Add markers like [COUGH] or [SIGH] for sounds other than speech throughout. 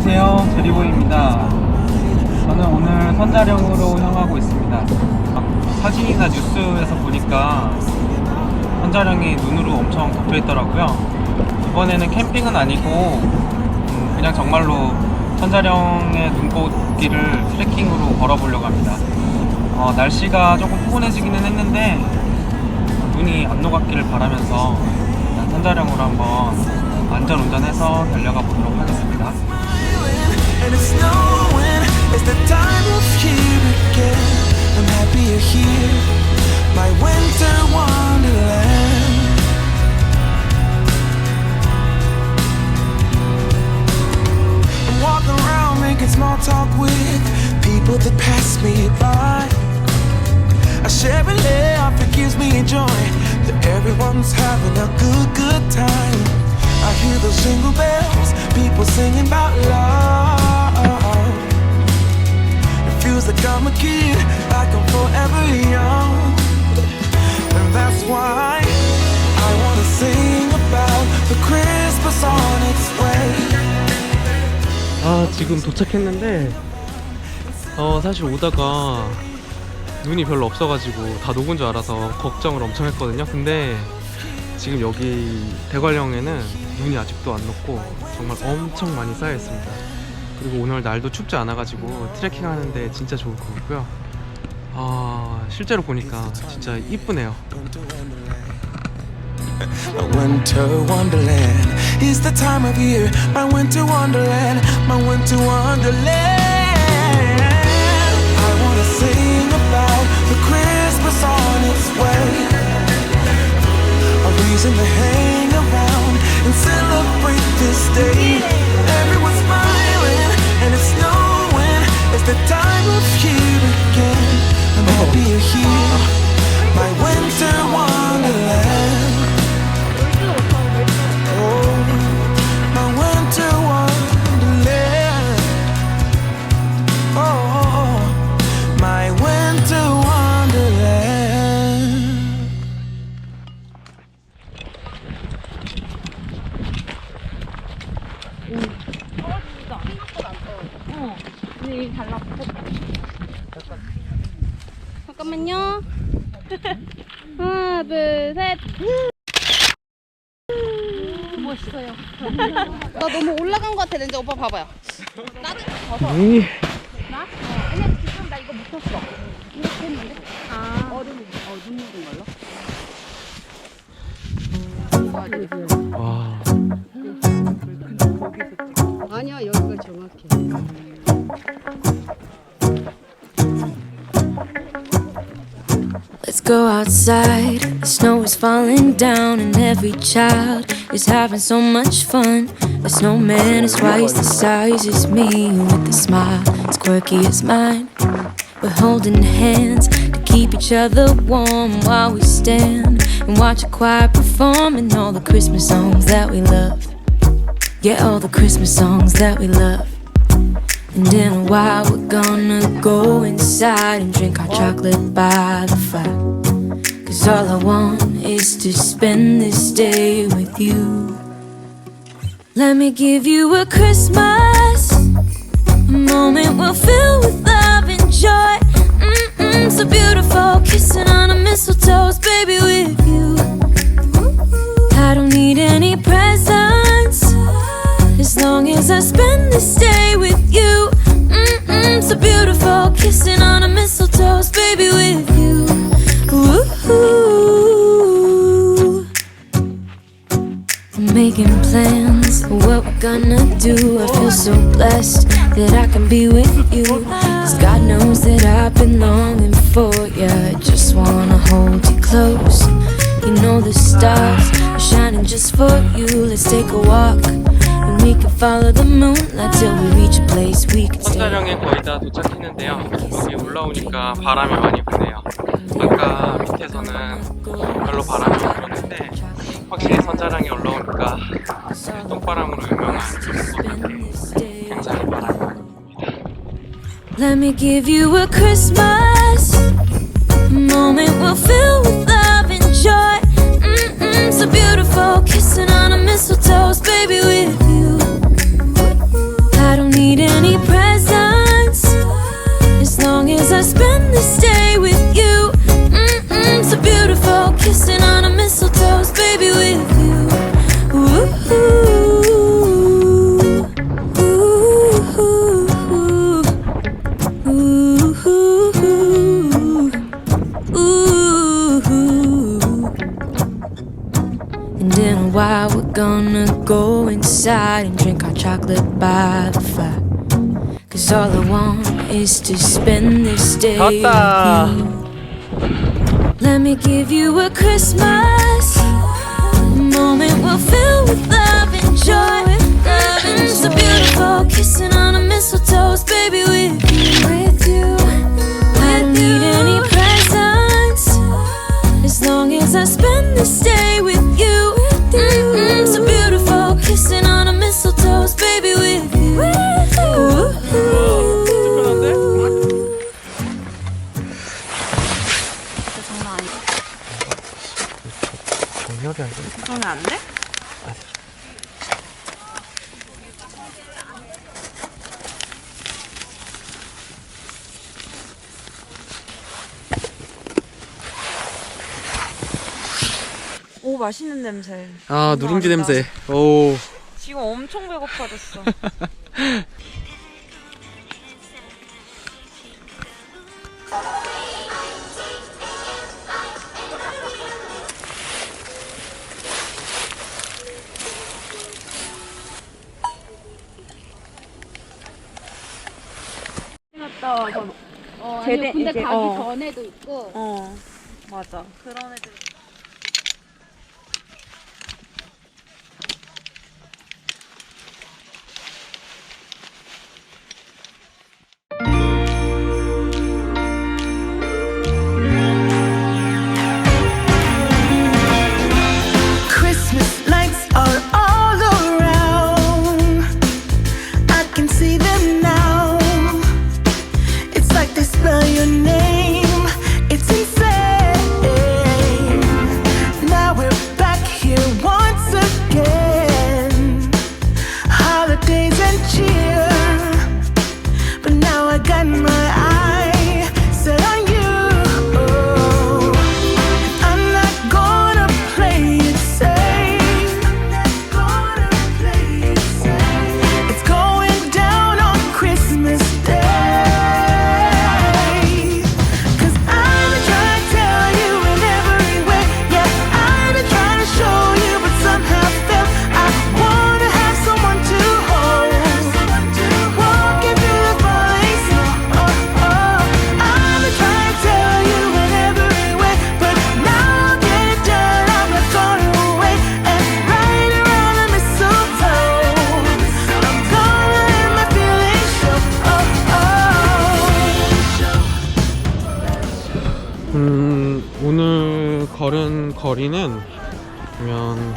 제리보입니다. 저는 오늘 선자령으로 향하고 있습니다. 사진이나 뉴스에서 보니까 선자령이 눈으로 엄청 덮여 있더라고요. 이번에는 캠핑은 아니고 음, 그냥 정말로 선자령의 눈꽃길을 트레킹으로 걸어보려고 합니다. 어, 날씨가 조금 포근해지기는 했는데 눈이 안 녹았기를 바라면서 선자령으로 한번 안전 운전해서 달려가 보도록 하겠습니다. joy that everyone's having a good, good time. I hear those jingle bells, people singing about love. It feels like I'm a kid, like I'm forever young. And that's why I wanna sing about the Christmas on its way. 아 지금 도착했는데 어 사실 오다가 눈이 별로 없어가지고 다 녹은 줄 알아서 걱정을 엄청 했거든요. 근데 지금 여기 대관령에는 눈이 아직도 안 녹고 정말 엄청 많이 쌓여 있습니다. 그리고 오늘 날도 춥지 않아가지고 트레킹 하는데 진짜 좋을 것 같고요. 아 실제로 보니까 진짜 이쁘네요. A winter wonderland. Is the time of year. My winter wonderland, my winter wonderland. I wanna sing 잠깐만요. [LAUGHS] 하나, 둘, 셋. 멋있어요. 나 너무 올라간 것 같아, 렌즈 오빠 봐봐요. 나도 벗어. 나? 어, 아니야, 지금 나 이거 묻혔어. 이렇게 했는데? 아. 얼음, 어, 눈 묻은 걸로? 와 go outside. The snow is falling down, and every child is having so much fun. The snowman is twice the size as me, with a smile as quirky as mine. We're holding hands to keep each other warm while we stand and watch a choir performing all the Christmas songs that we love. Yeah, all the Christmas songs that we love. And in a while, we're gonna go inside and drink our chocolate by the fire. Cause all I want is to spend this day with you. Let me give you a Christmas, a moment we'll fill with love and joy. Mm-mm, so beautiful, kissing kissing on a mistletoe, baby, with you. Ooh. I'm making plans for what we're gonna do. I feel so blessed that I can be with you. Cause God knows that I've been longing for you. I just wanna hold you close. You know the stars are shining just for you. Let's take a walk. 선자령에 거의 다 도착했는데요. 여기 올라오니까 바람이 많이 부네요. 아까 밑에서는 별로 바람이 안 불었는데 확실히 선자령에 올라오니까 똥바람으로 유명한 굉장히 바람이 많이 붑니다. Kissing on a mistletoe, baby, with you. Ooh, ooh, ooh, ooh. And in a while, we're gonna go inside and drink our chocolate by the fire. Cause all I want is to spend this day with you. Let me give you a Christmas moment we'll fill with love and joy. Loving so beautiful, kissing on a mistletoe, baby, with you. 정렬이 안 돼. 그러면 안 돼? 오 맛있는 냄새. 아 누룽지. 냄새. 오. 지금 엄청 배고파졌어. [LAUGHS] 맞다. 어, 제대- 아니요, 근데 이제, 가기 어. 전에도 있고 어 맞아. 그런 애들. 거리는 보면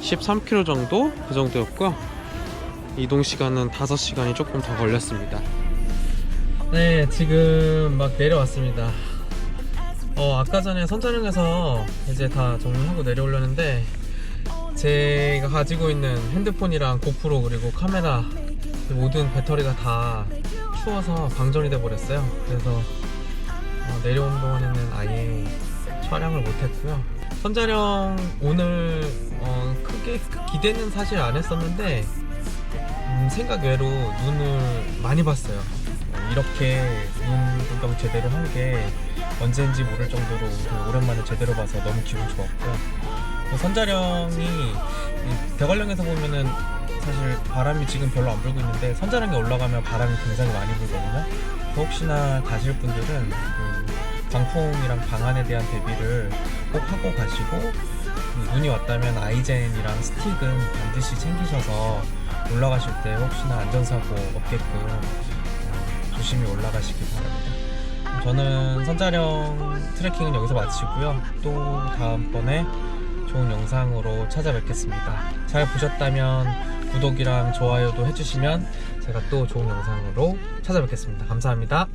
13km 정도 그 정도였고요. 이동 시간은 5시간이 조금 더 걸렸습니다. 네, 지금 막 내려왔습니다. 어, 아까 전에 선촬영해서 이제 다 정리하고 내려오려는데 제가 가지고 있는 핸드폰이랑 고프로 그리고 카메라 모든 배터리가 다 추워서 방전이 돼 버렸어요. 그래서 어, 내려온 동안에는 아예 촬영을 못했고요. 선자령 오늘 어, 크게 기대는 사실 안 했었는데 음, 생각 외로 눈을 많이 봤어요. 어, 이렇게 눈 구경 제대로 한 게 언제인지 모를 정도로 오랜만에 제대로 봐서 너무 기분 좋았고요. 그 선자령이 이 대관령에서 보면은 사실 바람이 지금 별로 안 불고 있는데 선자령에 올라가면 바람이 굉장히 많이 불거든요. 혹시나 가실 분들은 그 강풍이랑 방안에 대한 대비를 꼭 하고 가시고 그 눈이 왔다면 아이젠이랑 스틱은 반드시 챙기셔서 올라가실 때 혹시나 안전사고 없게끔 어, 조심히 올라가시기 바랍니다. 저는 선자령 트레킹은 여기서 마치고요. 또 다음번에 좋은 영상으로 찾아뵙겠습니다. 잘 보셨다면 구독이랑 좋아요도 해주시면 제가 또 좋은 영상으로 찾아뵙겠습니다. 감사합니다.